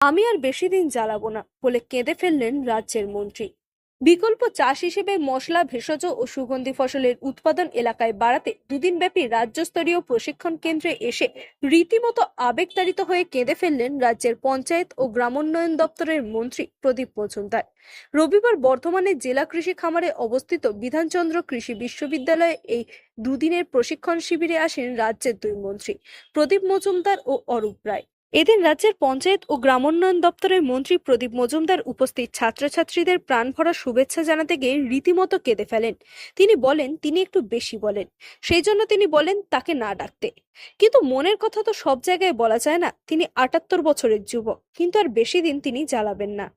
আমি আর বেশি দিন জ্বালাবো না বলে কেঁদে ফেললেন রাজ্যের মন্ত্রী। বিকল্প চাষ হিসেবে মশলা, ভেষজ ও সুগন্ধি ফসলের উৎপাদন এলাকায় বাড়াতে দুদিনব্যাপী রাজ্যস্তরীয় প্রশিক্ষণ কেন্দ্রে এসে রীতিমতো আবেগতাড়িত হয়ে কেঁদে ফেললেন রাজ্যের পঞ্চায়েত ও গ্রামোন্নয়ন দপ্তরের মন্ত্রী প্রদীপ মজুমদার। রবিবার বর্ধমানের জেলা কৃষি খামারে অবস্থিত বিধানচন্দ্র কৃষি বিশ্ববিদ্যালয়ে এই দুদিনের প্রশিক্ষণ শিবিরে আসেন রাজ্যের দুই মন্ত্রী প্রদীপ মজুমদার ও অরূপ রায়। এদিন রাজ্যের পঞ্চায়েত ও গ্রামোন্নয়ন দপ্তরের মন্ত্রী প্রদীপ মজুমদার উপস্থিত ছাত্রছাত্রীদের প্রাণ ভরা শুভেচ্ছা জানাতে গিয়ে রীতিমতো কেঁদে ফেলেন। তিনি বলেন, তিনি একটু বেশি বলেন। সেই জন্য তিনি বলেন, তাকে না ডাকতে। কিন্তু মনের কথা তো সব জায়গায় বলা যায় না। তিনি আটাত্তর বছরের যুবক। কিন্তু আর বেশি দিন তিনি জ্বালাবেন না।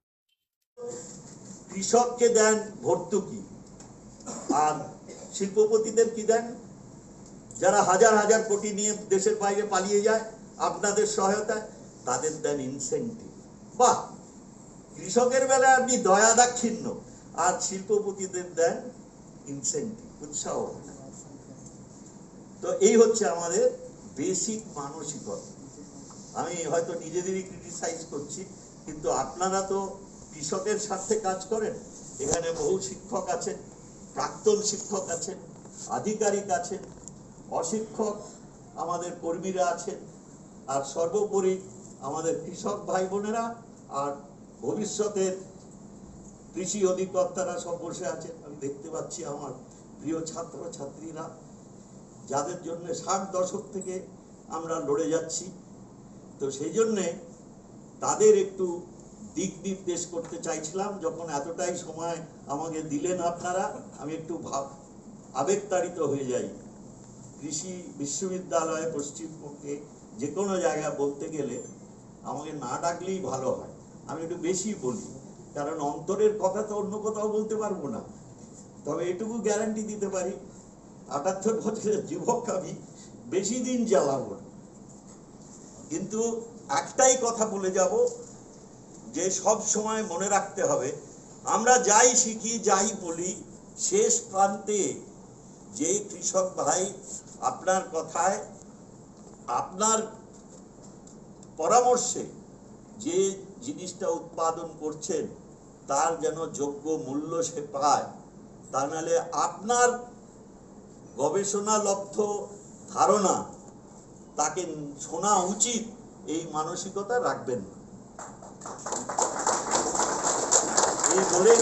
কৃষককে দেন ভর্তুকি। আর শিল্পপতিদের কি দেন? যারা হাজার হাজার কোটি নিয়ে দেশের বাইরে পালিয়ে যায় আপনাদের সহায়তায়, তাদের দেন ইনসেন্টিভ বাহ! কৃষকের বেলায় আপনি দয়া দাক্ষিণ্য আর শিল্পপতিদের দেন ইনসেন্টিভ উৎসাহ। তো এই হচ্ছে আমাদের বেসিক মানসিকতা। আমি হয়তো নিজেদেরই ক্রিটিসাইজ করছি, কিন্তু আপনারা তো কৃষকের স্বার্থে কাজ করেন। এখানে বহু শিক্ষক আছেন, প্রাক্তন শিক্ষক আছেন, আধিকারিক আছেন, অশিক্ষক আমাদের কর্মীরা আছেন। আর সর্বোপরি আমাদের কৃষক ভাই বোনেরা আর ভবিষ্যতের কৃষি অধিকর্তারা সব বসে আছেন। আমি দেখতে পাচ্ছি আমার প্রিয় ছাত্র ছাত্রীরা যাদের জন্য ষাট দশক থেকে আমরা লড়ে যাচ্ছি। তো সেই জন্যে তাদের একটু দিক নির্দেশ করতে চাইছিলাম, যখন এতটাই সময় আমাকে দিলেন আপনারা, আমি একটু ভাব আবেগতাড়িত হয়ে যাই। কৃষি বিশ্ববিদ্যালয় পশ্চিমবঙ্গে যে কোনো জায়গায় বলতে গেলে আমাকে না ডাকলেই ভালো হয়। আমি একটু বেশি বলি, কারণ অন্তরের কথা তো অন্য কোথাও বলতে পারব না। তবে এটুকু গ্যারান্টি দিতে পারি, আটাত্তর বছরের যুবক আমি বেশি দিন জ্বালাবো না। কিন্তু একটাই কথা বলে যাব, যে সব সময় মনে রাখতে হবে, আমরা যাই শিখি, যাই বলি, শেষ প্রান্তে যে কৃষক ভাই আপনার কথায়, আপনার পরামর্শে যে জিনিসটা উৎপাদন করছেন, তার যেন যোগ্য মূল্য সে পায়, তা নাহলে আপনার গবেষণালব্ধ ধারণা তাকে শোনা উচিত, এই মানসিকতা রাখবেন না। এই বলে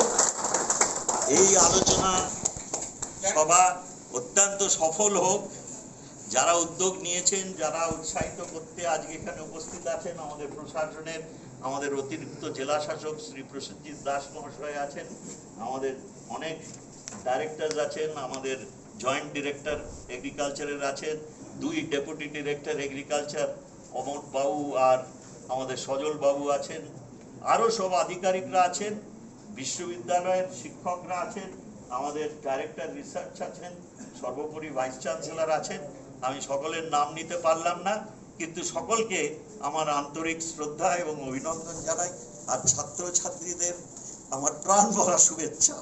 এই আলোচনা সভা অত্যন্ত সফল হোক। যারা উদ্যোগ নিয়েছেন, যারা উৎসাহিত করতে আজকে এখানে উপস্থিত আছেন, আমাদের প্রশাসনের, আমাদের অতিরিক্ত জেলা শাসক শ্রী প্রসেনজিৎ দাস মহাশয় আছেন, আমাদের অনেক ডাইরেক্টর আছেন, আমাদের জয়েন্ট ডিরেক্টর এগ্রিকালচারের আছেন, দুই ডেপুটি ডিরেক্টর এগ্রিকালচার অমর বাবু আর আমাদের সজল বাবু আছেন। আরও সব আধিকারিকরা আছেন, বিশ্ববিদ্যালয়ের শিক্ষকরা আছেন আমাদের ডাইরেক্টর রিসার্চ আছেন, সর্বোপরি ভাইস চ্যান্সেলর আছেন। আমি সকলের নাম নিতে পারলাম না, কিন্তু সকলকে আমার আন্তরিক শ্রদ্ধা এবং অভিনন্দন জানাই। আর ছাত্রছাত্রীদের আমার প্রাণ ভরা শুভেচ্ছা।